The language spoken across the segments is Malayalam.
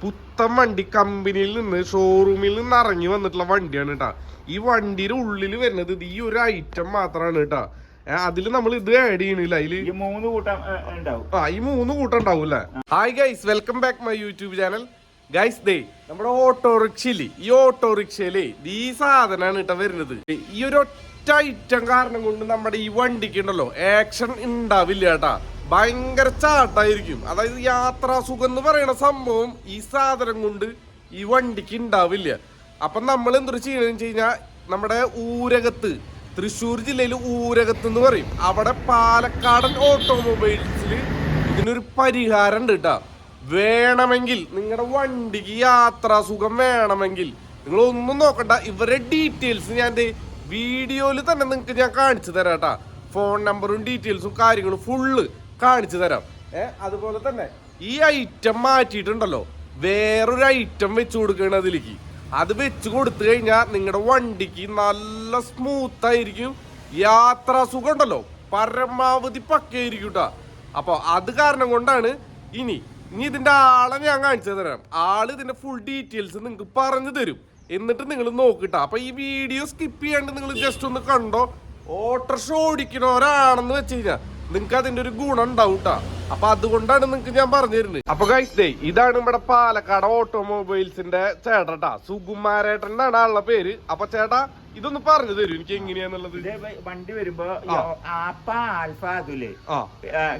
പുത്തൻ വണ്ടി കമ്പനിയിൽ നിന്ന് ഷോറൂമിൽ നിന്ന് ഇറങ്ങി വന്നിട്ടുള്ള വണ്ടിയാണ് കേട്ടാ ഈ വണ്ടിയുടെ ഉള്ളിൽ വരുന്നത് ഇത് ഈ ഒരു ഐറ്റം മാത്രമാണ് കേട്ടാ അതിൽ നമ്മൾ ഇത് ആഡ് ചെയ്യണില്ല? അതിൽ മൂന്ന് കൂട്ടം ആ ഈ മൂന്ന് കൂട്ടം ഉണ്ടാവും അല്ലേ hi guys welcome back my YouTube channel guys ദേ നമ്മുടെ ഓട്ടോറിക്ഷയിൽ ഈ ഓട്ടോറിക്ഷയിൽ ഈ സാധനമാണ് കേട്ടോ വരുന്നത്. ഈ ഒരു ഒറ്റ ഐറ്റം കാരണം കൊണ്ട് നമ്മുടെ ഈ വണ്ടിക്ക് ഉണ്ടല്ലോ ആക്ഷൻ ഉണ്ടാവില്ല കേട്ടാ ഭയങ്കര ചാട്ടായിരിക്കും. അതായത് യാത്രാ സുഖം എന്ന് പറയുന്ന സംഭവം ഈ സാധനം കൊണ്ട് ഈ വണ്ടിക്ക് ഉണ്ടാവില്ല. അപ്പം നമ്മൾ എന്തൊരു ചെയ്യണമെന്ന് വെച്ച് കഴിഞ്ഞാൽ നമ്മുടെ ഊരകത്ത് തൃശ്ശൂർ ജില്ലയിൽ ഊരകത്ത് എന്ന് പറയും. അവിടെ പാലക്കാടൻ ഓട്ടോമൊബൈൽസിൽ ഇതിനൊരു പരിഹാരം ഉണ്ട് കേട്ടാ വേണമെങ്കിൽ നിങ്ങളുടെ വണ്ടിക്ക് യാത്രാ സുഖം വേണമെങ്കിൽ നിങ്ങൾ ഒന്നും നോക്കണ്ട. ഇവരുടെ ഡീറ്റെയിൽസ് ഞാൻ വീഡിയോയിൽ തന്നെ നിങ്ങൾക്ക് ഞാൻ കാണിച്ചു തരാം കേട്ടാ ഫോൺ നമ്പറും ഡീറ്റെയിൽസും കാര്യങ്ങളും ഫുള്ള് കാണിച്ചു തരാം. ഏ അതുപോലെ തന്നെ ഈ ഐറ്റം മാറ്റിയിട്ടുണ്ടല്ലോ. വേറൊരു ഐറ്റം വെച്ച് കൊടുക്കണം അതിലേക്ക്. അത് വെച്ച് കൊടുത്തു കഴിഞ്ഞാൽ നിങ്ങളുടെ വണ്ടിക്ക് നല്ല സ്മൂത്ത് ആയിരിക്കും. യാത്രാ സുഖം ഉണ്ടല്ലോ പരമാവധി പക്കയായിരിക്കും കേട്ടോ അപ്പൊ അത് കാരണം കൊണ്ടാണ് ഇനി ഇനി ഇതിന്റെ ആളെ ഞാൻ കാണിച്ചു തരാം. ആൾ ഇതിന്റെ ഫുൾ ഡീറ്റെയിൽസ് നിങ്ങൾക്ക് പറഞ്ഞു തരും. എന്നിട്ട് നിങ്ങൾ നോക്കിട്ട അപ്പൊ ഈ വീഡിയോ സ്കിപ്പ് ചെയ്യാണ്ട് നിങ്ങൾ ജസ്റ്റ് ഒന്ന് കണ്ടോ? ഓട്ടർഷ ഓടിക്കണോരാണെന്ന് വെച്ച് കഴിഞ്ഞാൽ നിങ്ങൾക്ക് അതിന്റെ ഒരു ഗുണം ഉണ്ടാവും. അപ്പൊ അതുകൊണ്ടാണ് നിങ്ങൾക്ക് ഞാൻ പറഞ്ഞു തരുന്നത്. അപ്പൊ ഗൈസ് ദേ ഇതാണ് നമ്മുടെ പാലക്കാട് ഓട്ടോമൊബൈൽസിന്റെ ചേട്ടാ സുകുമാരേട്ടൻ എന്നാണ് ആളുടെ പേര്. അപ്പൊ ചേട്ടാ ഇതൊന്ന് പറഞ്ഞു തരൂ. എനിക്ക് എങ്ങനെയാന്നുള്ളത്? വണ്ടി വരുമ്പോ. ആപ്പ ആൽഫ അതുൽ ആ.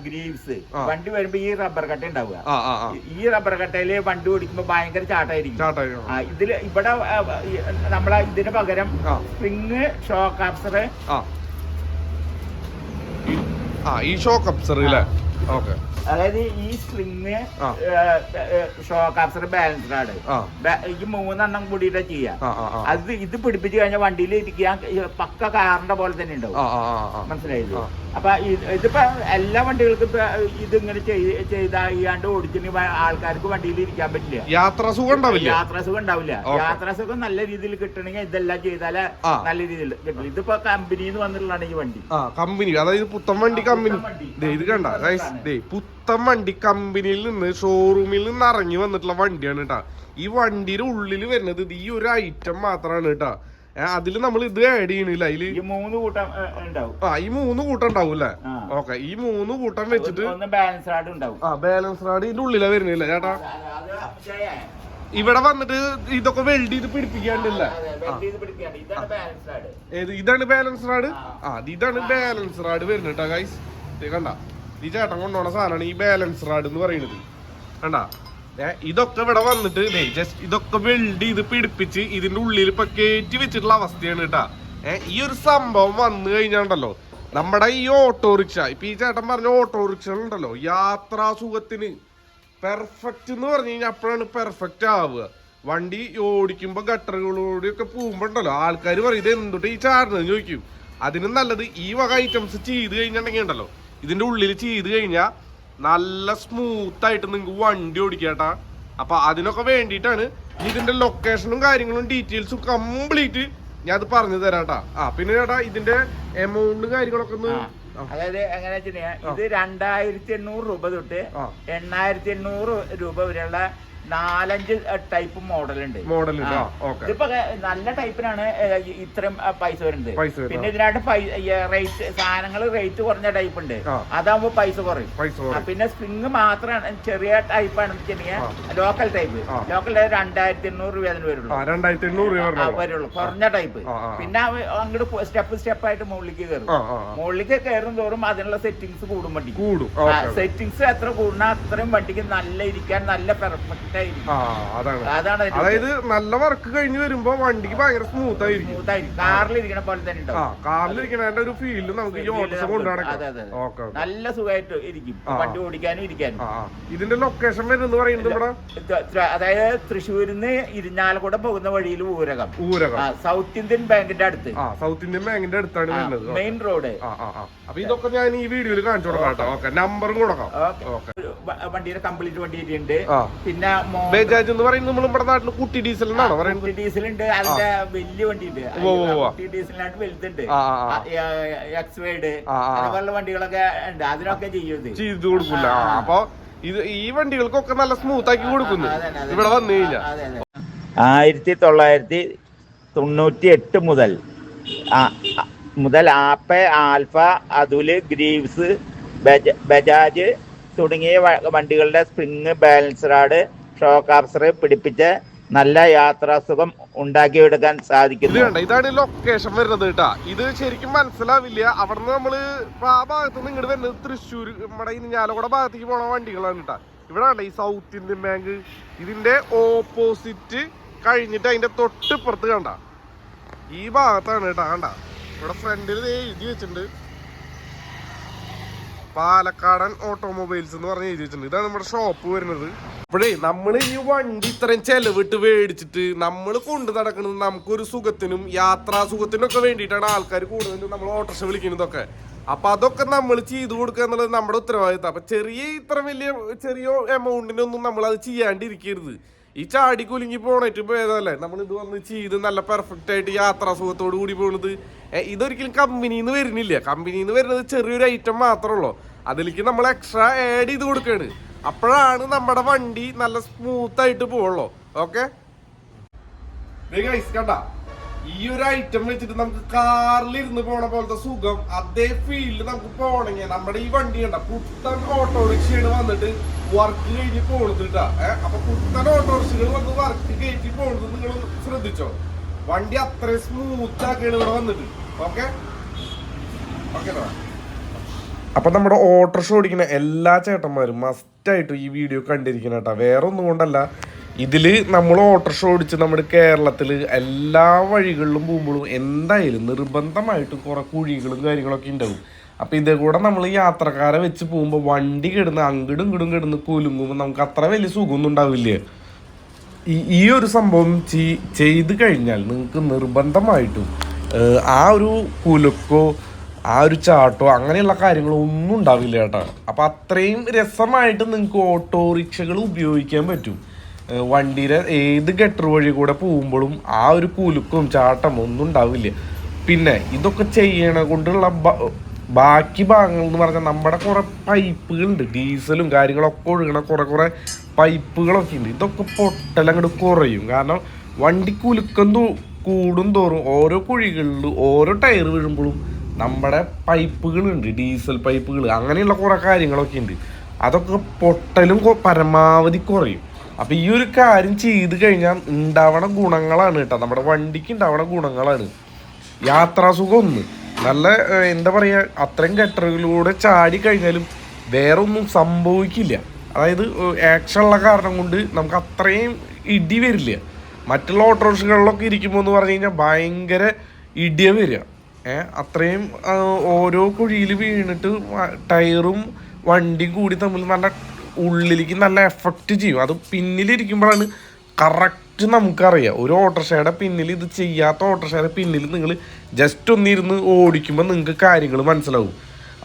ഗ്രീവ്സ്. വണ്ടി വരുമ്പോ ഈ റബ്ബർ കട്ട ഉണ്ടാവുക. ഈ റബ്ബർ കട്ടയിൽ വണ്ടി ഓടിക്കുമ്പോ ഭയങ്കര ചാട്ടായിരിക്കും. ഇതിൽ ഇവിടെ നമ്മളെ ഇതിന് പകരം സ്പ്രിങ് ഷോക്ക് ആപ്സർ ആ ഈ- ഷോ അപ്സർ അല്ലേ ഓക്കെ. അതായത് ഈ string show shock absorber balanced ആണ് ആ. ബാ- ഈ മൂന്നെണ്ണം കൂടിയിട്ട് ചെയ്യാം. അത് ഇത് പിടിപ്പിച്ച് കഴിഞ്ഞാൽ വണ്ടിയിൽ ഇരിക്കാൻ പക്ക കാറിന്റെ പോലെ തന്നെ ഉണ്ടാവും. മനസ്സിലായില്ലേ. അപ്പൊ ഇത് ഇതിപ്പോ എല്ലാ വണ്ടികൾക്കും ഇപ്പൊ ഇതിങ്ങനെ ചെയ്- ചെയ്താണ്ട് ഓടിച്ചിന് ആൾക്കാർക്ക് വണ്ടിയിൽ ഇരിക്കാൻ പറ്റില്ല. യാത്ര സുഖം ഉണ്ടാവില്ല? യാത്രാ സുഖം ഉണ്ടാവില്ല. യാത്ര സുഖം നല്ല രീതിയിൽ കിട്ടണെങ്കിൽ ഇതെല്ലാം ചെയ്താലേ നല്ല രീതിയിൽ കിട്ടും ഇതിപ്പോ കമ്പനിന്ന് നിന്ന് വന്നിട്ടുള്ളതാണ് ഈ വണ്ടി. ആ കമ്പനി. അതായത് പുത്തൻ വണ്ടി കമ്പനി. ഇത് കണ്ട പുത്തൻ വണ്ടി കമ്പനിയിൽ നിന്ന് ഷോറൂമിൽ നിന്ന് ഇറങ്ങി വന്നിട്ടുള്ള വണ്ടിയാണ് കേട്ടാ ഈ വണ്ടിയുടെ ഉള്ളിൽ വരുന്നത് ഈ ഒരു ഐറ്റം മാത്രമാണ് കേട്ടാ അതിൽ നമ്മൾ ഇത് ആഡ് ചെയ്യണില്ല? അതിൽ ഈ മൂന്ന് കൂട്ടം ഉണ്ടാവും. ആ ഈ മൂന്ന് കൂട്ടം ഉണ്ടാവും അല്ലേ. ഓക്കെ ഈ മൂന്ന് കൂട്ടം വെച്ചിട്ട് ബാലൻസ് ഉണ്ടാവും. ആ ബാലൻസ് റാഡ് ഇതിന്റെ ഉള്ളിലാ വരുന്നില്ല ചേട്ടാ. ഇവിടെ വന്നിട്ട് ഇതൊക്കെ വെൽഡ് ചെയ്ത് പിടിപ്പിക്കാണ്ടില്ല. ഇതാണ് ബാലൻസ് ആയിട്ട് ഏത് ഇതാണ് ബാലൻസ് റാഡ് ആ. ആ ഇത് ഇതാണ് ബാലൻസ് റാഡ് വരുന്നത് കേട്ടോ ഗൈസ് കണ്ട? ഈ ചേട്ടൻ കൊണ്ടുപോണ സാധനമാണ് ഈ ബാലൻസ് റാഡ് എന്ന് പറയുന്നത്. കണ്ട? ഇതൊക്കെ ഇവിടെ വന്നിട്ട് ജസ്റ്റ് ഇതൊക്കെ വെൽഡ് ചെയ്ത് പിടിപ്പിച്ച് ഇതിന്റെ ഉള്ളിൽ ഇപ്പൊ കയറ്റി വെച്ചിട്ടുള്ള അവസ്ഥയാണ് കേട്ടാ. ഏഹ് ഈ ഒരു സംഭവം വന്നു കഴിഞ്ഞാണ്ടല്ലോ നമ്മുടെ ഈ ഓട്ടോറിക്ഷ ഇപ്പൊ ഈ ചേട്ടൻ പറഞ്ഞ ഓട്ടോറിക്ഷ ഉണ്ടല്ലോ യാത്രാസുഖത്തിന് പെർഫെക്റ്റ് എന്ന് പറഞ്ഞു കഴിഞ്ഞാൽ അപ്പോഴാണ് പെർഫെക്റ്റ് ആവുക. വണ്ടി ഓടിക്കുമ്പോ ഗട്ടറുകളോടെ ഒക്കെ പോകുമ്പോ ഉണ്ടല്ലോ ആൾക്കാർ പറയും ഇത് എന്തുട്ട് ഈ ചാടുന്നത്? ചോദിക്കും. അതിനും നല്ലത് ഈ വക ഐറ്റംസ് ചെയ്ത് കഴിഞ്ഞിട്ടുണ്ടെങ്കിൽ ഉണ്ടല്ലോ ഇതിന്റെ ഉള്ളിൽ ചെയ്ത് കഴിഞ്ഞാൽ നല്ല സ്മൂത്ത് ആയിട്ട് നിങ്ങൾക്ക് വണ്ടി ഓടിക്കാട്ടാ. അപ്പൊ അതിനൊക്കെ വേണ്ടിയിട്ടാണ് ഇതിന്റെ ലൊക്കേഷനും കാര്യങ്ങളും ഡീറ്റെയിൽസും കംപ്ലീറ്റ് ഞാൻ അത് പറഞ്ഞു തരാട്ടാ. ആ പിന്നെ ചേട്ടാ ഇതിന്റെ എമൗണ്ടും കാര്യങ്ങളൊക്കെ ഒന്ന് അതായത് എങ്ങനെ ഇത് രണ്ടായിരത്തി എണ്ണൂറ് രൂപ തൊട്ട് എണ്ണായിരത്തി എണ്ണൂറ് രൂപ വരെയുള്ള നാലഞ്ച് ടൈപ്പ് മോഡൽ ഉണ്ട് മോഡൽ ഇതിപ്പോ നല്ല ടൈപ്പിനാണ് ഇത്രയും പൈസ വരുന്നത്. പിന്നെ ഇതിനായിട്ട് റേറ്റ് സാധനങ്ങൾ റേറ്റ് കുറഞ്ഞ ടൈപ്പ് ഉണ്ട്. അതാവുമ്പോ അതാകുമ്പോ പൈസ കുറയും. പിന്നെ സ്പ്രിങ് മാത്രമാണ് ചെറിയ ടൈപ്പ് ആണെന്ന് വെച്ചിട്ടുണ്ടെങ്കിൽ ലോക്കൽ ടൈപ്പ് ലോക്കൽ ടൈപ്പ് രണ്ടായിരത്തി എണ്ണൂറ് രൂപ അതിന് വരുള്ളൂ. ആ രണ്ടായിരത്തി എണ്ണൂറ് രൂപ ആ, വരുള്ളൂ. കുറഞ്ഞ ടൈപ്പ്. പിന്നെ അങ്ങോട്ട് സ്റ്റെപ്പ് സ്റ്റെപ്പ് ആയിട്ട് മുകളിലേക്ക് കയറും. മുകളിലേക്ക് കയറും തോറും അതിനുള്ള സെറ്റിങ്സ് കൂടും വണ്ടിക്ക്. സെറ്റിങ്സ് എത്ര കൂടുന്ന അത്രയും വണ്ടിക്ക് നല്ല ഇരിക്കാൻ നല്ല പെർഫെക്റ്റ് അതാണ്. അതായത് നല്ല വർക്ക് കഴിഞ്ഞ് വരുമ്പോ വണ്ടിക്ക് ഭയങ്കര സ്മൂത്ത് ആയിരിക്കും. കാറിലിരിക്കണ കാറിൽ ഇരിക്കണ പോലെ തന്നെ ഉണ്ടാവും. കാറിലിരിക്കണ ഒരു ഫീൽ നമുക്ക് ഈ ഓട്ടോസ് നല്ല സുഖമായിട്ട് ഇരിക്കും. വണ്ടി ഓടിക്കാനും ഇരിക്കാനും. ഇതിന്റെ ലൊക്കേഷൻ വരുന്നത് പറയുന്നത് ഇവിടെ? അതായത് തൃശ്ശൂരിൽ നിന്ന് ഇരിഞ്ഞാലക്കുട പോകുന്ന വഴിയിൽ ഊരകം. ഊരകം. സൗത്ത് ഇന്ത്യൻ ബാങ്കിന്റെ അടുത്ത്. സൗത്ത് ഇന്ത്യൻ ബാങ്കിന്റെ അടുത്താണ് വരുന്നത്. മെയിൻ റോഡ് അപ്പൊ ഇതൊക്കെ ഞാൻ ഈ വീഡിയോയിൽ കാണിച്ചു കൊടുക്കാം കേട്ടോ. ഓക്കെ. നമ്പറും കൊടുക്കാം. വണ്ടിയുടെ കംപ്ലീറ്റ് വണ്ടി ഉണ്ട് പിന്നെ ബജാജ് എന്ന് പറയുന്നത് നമ്മൾ നമ്മുടെ നാട്ടിൽ കുട്ടി ഡീസൽ എന്നാണോ പറയുന്നത്? കുട്ടി ഡീസലുണ്ട്. അതിന്റെ വലിയ വണ്ടിയുണ്ട്. ഉണ്ട്. കുട്ടി ഡീസലിനായിട്ട് വലുതുണ്ട്. ആ, ആ, ആ. എക്സ് വൈഡ് ആ, ആ, ആ. അതുപോലുള്ള വണ്ടികളൊക്കെ ഉണ്ട്. അതിനൊക്കെ ചെയ്യും ചെയ്തു കൊടുക്കില്ല? അപ്പൊ ഇത് ഈ വണ്ടികൾക്കൊക്കെ നല്ല സ്മൂത്ത് ആക്കി കൊടുക്കുന്നു. ഇവിടെ വന്നു കഴിഞ്ഞാ. അതെ, അതെ. ആയിരത്തി തൊള്ളായിരത്തി തൊണ്ണൂറ്റി എട്ട് മുതൽ മുതൽ ആപ്പ ആൽഫ അതുൽ ഗ്രീവ്സ് ബജാജ് തുടങ്ങിയ വണ്ടികളുടെ spring balance rod shock absorber പിടിപ്പിച്ച് നല്ല യാത്രാസുഖം ഉണ്ടാക്കിയെടുക്കാൻ സാധിക്കും സാധിക്കുന്നു ഇതാണ് ലൊക്കേഷൻ വരുന്നത് കേട്ടാ. ഇത് ശരിക്കും മനസ്സിലാവില്ല. അവിടുന്ന് നമ്മൾ ആ ഭാഗത്ത് നിന്ന് ഇങ്ങോട്ട് വരുന്നത് തൃശ്ശൂർ നമ്മുടെ ഇരിഞ്ഞാലക്കുട ഭാഗത്തേക്ക് പോണ വണ്ടികളാണ് കേട്ടാ. ഇവിടെ ഈ സൗത്ത് ഇന്ത്യൻ ബാങ്ക് ഇതിന്റെ ഓപ്പോസിറ്റ് കഴിഞ്ഞിട്ട് അതിന്റെ തൊട്ടിപ്പുറത്ത് കണ്ട? ഈ ഭാഗത്താണ് കേട്ടാ കണ്ട? ഇവിടെ ഫ്രണ്ടിൽ എഴുതി വെച്ചിട്ടുണ്ട്. പാലക്കാടൻ ഓട്ടോമൊബൈൽസ് എന്ന് പറഞ്ഞ് എഴുതി വെച്ചിട്ടുണ്ട്. ഇതാണ് നമ്മുടെ ഷോപ്പ് വരുന്നത്. അപ്പോഴേ നമ്മൾ ഈ വണ്ടി ഇത്രയും ചെലവിട്ട് മേടിച്ചിട്ട് നമ്മൾ കൊണ്ടു നടക്കുന്നത് നമുക്കൊരു സുഖത്തിനും യാത്രാ സുഖത്തിനും ഒക്കെ വേണ്ടിയിട്ടാണ് ആൾക്കാർ കൂടുതലും നമ്മൾ ഓട്ടോറിക്ഷ വിളിക്കുന്നതൊക്കെ. അപ്പൊ അതൊക്കെ നമ്മൾ ചെയ്തു കൊടുക്കുക എന്നുള്ളത് നമ്മുടെ ഉത്തരവാദിത്തം. അപ്പൊ ചെറിയ ഇത്ര വലിയ ചെറിയ എമൗണ്ടിനൊന്നും നമ്മൾ അത് ചെയ്യാണ്ടിരിക്കരുത്. ഈ ചാടി കുലുങ്ങി പോണേറ്റ് ഭേദമല്ലേ? നമ്മൾ ഇത് വന്ന് ചെയ്ത് നല്ല പെർഫെക്റ്റ് ആയിട്ട് യാത്രാ സുഖത്തോടു കൂടി ഏ, ഇതൊരിക്കലും കമ്പനിയിൽ നിന്ന് വരുന്നില്ല. കമ്പനിയിൽ നിന്ന് വരുന്നത് ചെറിയൊരു ഐറ്റം മാത്രമേ ഉള്ളൂ. അതിലേക്ക് നമ്മൾ എക്സ്ട്രാ ആഡ് ചെയ്ത് കൊടുക്കുകയാണ് അപ്പോഴാണ് നമ്മുടെ വണ്ടി നല്ല സ്മൂത്ത് ആയിട്ട് പോവുള്ളൂ. ഓക്കെ ഈ ഒരു ഐറ്റം വെച്ചിട്ട് നമുക്ക് കാറിൽ ഇരുന്ന് പോണ പോലത്തെ സുഖം. അതേ ഫീൽഡിൽ നമുക്ക് പോണെങ്കിൽ നമ്മുടെ ഈ വണ്ടി കണ്ട പുത്തൻ ഓട്ടോറിക്ഷയാണ് വന്നിട്ട് വർക്ക് കഴിഞ്ഞ് പോണത് കേട്ടാ ഏഹ് അപ്പൊ പുത്തൻ ഓട്ടോറിക്ഷകൾ വന്ന് വർക്ക് കയറ്റി പോണത് നിങ്ങൾ ശ്രദ്ധിച്ചോ? വണ്ടി അത്രയും സ്മൂത്ത് ആക്കിയാണ് ഇവിടെ വന്നിട്ട്. ഓക്കെ ഓക്കെ അപ്പൊ നമ്മുടെ ഓട്ടോറിക്ഷ ഓടിക്കുന്ന എല്ലാ ചേട്ടന്മാരും മസ്റ്റായിട്ടും ഈ വീഡിയോ കണ്ടിരിക്കണം കേട്ടോ. വേറെ ഒന്നും കൊണ്ടല്ല. ഇതിൽ നമ്മൾ ഓട്ടോറിക്ഷ ഓടിച്ച് നമ്മുടെ കേരളത്തിൽ എല്ലാ വഴികളിലും പോകുമ്പോഴും എന്തായാലും നിർബന്ധമായിട്ടും കുറെ കുഴികളും കാര്യങ്ങളൊക്കെ ഉണ്ടാവും. അപ്പൊ ഇതേ കൂടെ നമ്മൾ യാത്രക്കാരെ വെച്ച് പോകുമ്പോൾ വണ്ടി കിടന്ന് അങ്ങടും ഇങ്ങടും കിടന്ന് കുലുങ്ങുമ്പോൾ നമുക്ക് അത്ര വലിയ സുഖമൊന്നും ഉണ്ടാവില്ല. ഈ ഈ ഒരു സംഭവം ചെയ്ത് കഴിഞ്ഞാൽ നിങ്ങൾക്ക് നിർബന്ധമായിട്ടും ആ ഒരു കുലുക്കോ ആ ഒരു ചാട്ടോ അങ്ങനെയുള്ള കാര്യങ്ങളൊന്നും ഉണ്ടാവില്ല ചേട്ടാ അപ്പം അത്രയും രസമായിട്ട് നിങ്ങൾക്ക് ഓട്ടോറിക്ഷകൾ ഉപയോഗിക്കാൻ പറ്റും. വണ്ടിയിലെ ഏത് ഗട്ടർ വഴി കൂടെ പോകുമ്പോഴും ആ ഒരു കുലുക്കും ചാട്ടം ഒന്നും ഉണ്ടാവില്ല. പിന്നെ ഇതൊക്കെ ചെയ്യണ കൊണ്ടുള്ള ബാക്കി ഭാഗങ്ങൾ എന്ന് പറഞ്ഞാൽ നമ്മുടെ കുറേ പൈപ്പുകളുണ്ട്. ഡീസലും കാര്യങ്ങളൊക്കെ ഒഴുകണ കുറെ കുറേ പൈപ്പുകളൊക്കെ ഉണ്ട്. ഇതൊക്കെ പൊട്ടലങ്ങോട്ട് കുറയും. കാരണം വണ്ടി കുലുക്കം കൂടും തോറും ഓരോ കുഴികളിലും ഓരോ ടയർ വീഴുമ്പോഴും നമ്മുടെ പൈപ്പുകളുണ്ട് ഡീസൽ പൈപ്പുകൾ അങ്ങനെയുള്ള കുറെ കാര്യങ്ങളൊക്കെ ഉണ്ട്. അതൊക്കെ പൊട്ടലും പരമാവധി കുറയും. അപ്പൊ ഈ ഒരു കാര്യം ചെയ്ത് കഴിഞ്ഞാൽ ഉണ്ടാവണ ഗുണങ്ങളാണ് കേട്ടോ. നമ്മുടെ വണ്ടിക്ക് ഉണ്ടാവണ ഗുണങ്ങളാണ്. യാത്രാസുഖം ഒന്ന്. നല്ല എന്താ പറയാ അത്രയും ഗട്ടറുകളിലൂടെ ചാടി കഴിഞ്ഞാലും വേറെ ഒന്നും സംഭവിക്കില്ല. അതായത് ആക്ഷൻ ഉള്ള കാരണം കൊണ്ട് നമുക്ക് അത്രയും ഇടി വരില്ല. മറ്റുള്ള ഓട്ടോറിക്ഷകളിലൊക്കെ ഇരിക്കുമ്പോൾ എന്ന് പറഞ്ഞു കഴിഞ്ഞാൽ ഭയങ്കര ഇടിയ വരിക. അത്രയും ഓരോ കുഴിയിൽ വീണിട്ട് ടയറും വണ്ടിയും കൂടി തമ്മിൽ നല്ല ഉള്ളിലേക്ക് നല്ല എഫക്റ്റ് ചെയ്യും. അത് പിന്നിലിരിക്കുമ്പോഴാണ് കറക്റ്റ് നമുക്കറിയാം. ഒരു ഓട്ടോറിക്ഷയുടെ പിന്നിൽ ഇത് ചെയ്യാത്ത ഓട്ടോറിക്ഷയുടെ പിന്നിൽ നിങ്ങൾ ജസ്റ്റ് ഒന്നിരുന്ന് ഓടിക്കുമ്പോൾ നിങ്ങൾക്ക് കാര്യങ്ങൾ മനസ്സിലാവും.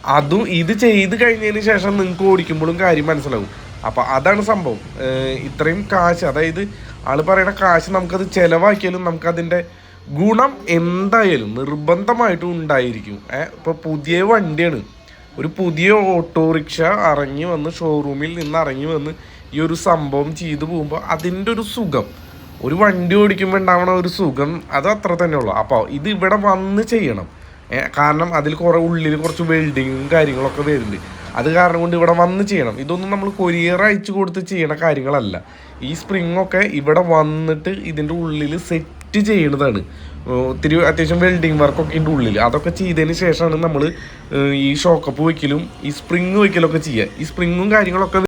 അതും ഇത് ചെയ്ത് കഴിഞ്ഞതിന് ശേഷം നിങ്ങൾക്ക് ഓടിക്കുമ്പോഴും കാര്യം മനസ്സിലാവും. അപ്പോൾ അതാണ് സംഭവം. ഇത്രയും കാശ് അതായത് ആൾ പറയുന്ന കാശ് നമുക്കത് ചിലവാക്കിയാലും നമുക്കതിന്റെ ഗുണം എന്തായാലും നിർബന്ധമായിട്ടും ഉണ്ടായിരിക്കും. ഇപ്പോൾ പുതിയ വണ്ടിയാണ്. ഒരു പുതിയ ഓട്ടോറിക്ഷ ഇറങ്ങി വന്ന് ഷോറൂമിൽ നിന്ന് ഇറങ്ങി വന്ന് ഈ ഒരു സംഭവം ചെയ്തു പോകുമ്പോൾ അതിന്റെ ഒരു സുഖം. ഒരു വണ്ടി ഓടിക്കുമ്പോൾ ഉണ്ടാവണ ഒരു സുഖം അത് അത്ര തന്നെ ഉള്ളു. അപ്പോൾ ഇത് ഇവിടെ വന്ന് ചെയ്യണം. കാരണം അതിൽ കുറേ ഉള്ളിൽ കുറച്ച് വെൽഡിങ്ങും കാര്യങ്ങളൊക്കെ വരുന്നുണ്ട്. അത് കാരണം കൊണ്ട് ഇവിടെ വന്ന് ചെയ്യണം. ഇതൊന്നും നമ്മൾ കൊരിയർ അയച്ചു കൊടുത്ത് ചെയ്യണ കാര്യങ്ങളല്ല. ഈ സ്പ്രിങ് ഒക്കെ ഇവിടെ വന്നിട്ട് ഇതിന്റെ ഉള്ളിൽ സെറ്റ് ചെയ്യുന്നതാണ് ഒത്തിരി അത്യാവശ്യം വെൽഡിങ് വർക്കൊക്കെ ഇതിന്റെ ഉള്ളിൽ അതൊക്കെ ചെയ്തതിന് ശേഷമാണ് നമ്മൾ ഈ ഷോക്കപ്പ് വയ്ക്കലും ഈ സ്പ്രിങ് വയ്ക്കലൊക്കെ ചെയ്യുക. ഈ സ്പ്രിങ്ങും കാര്യങ്ങളൊക്കെ